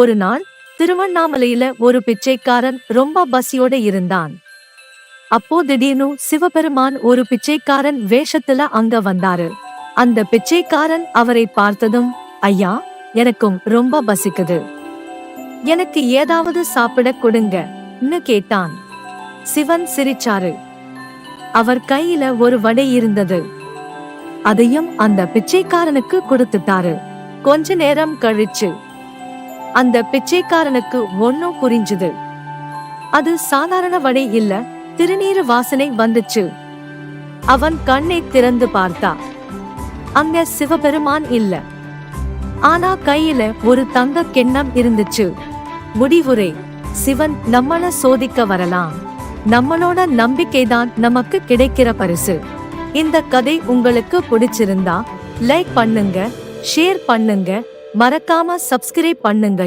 ஒரு நாள் திருவண்ணாமலையில ஒரு பிச்சைக்காரன் ரொம்ப பசியோட இருந்தான். அப்போ திடீர்னு சிவபெருமான் ஒரு பிச்சைக்காரன் வேஷத்துல அங்க வந்தாரு. அந்த பிச்சைக்காரன் அவரை பார்த்ததும் ஐயா எனக்கும் ரொம்ப பசிக்குது. எனக்கு ஏதாவது சாப்பிட கொடுங்கன்னு கேட்டான். சிவன் சிரிச்சாரு. அவர் கையில ஒரு வடை இருந்தது. அதையும் அந்த பிச்சைக்காரனுக்கு கொடுத்துட்டாரு. கொஞ்ச நேரம் கழிச்சு அந்த பிச்சைக்காரனுக்கு ஒன்னும் புரிஞ்சுது. அது சாதாரண வடை இல்ல திருநீறு வாசனை வந்துச்சு. அவன் கண்ணை திறந்து பார்த்தா. அங்க சிவபெருமான் இல்ல. ஆனா கையில ஒரு தங்க கிண்ணம் இருந்துச்சு. முடிவுரை சிவன் நம்மள சோதிக்க வரலாம். நம்மளோட நம்பிக்கைதான் நமக்கு கிடைக்கிற பரிசு. இந்த கதை உங்களுக்கு பிடிச்சிருந்தா லைக் பண்ணுங்க ஷேர் பண்ணுங்க மறக்காம சப்ஸ்கிரைப் பண்ணுங்க.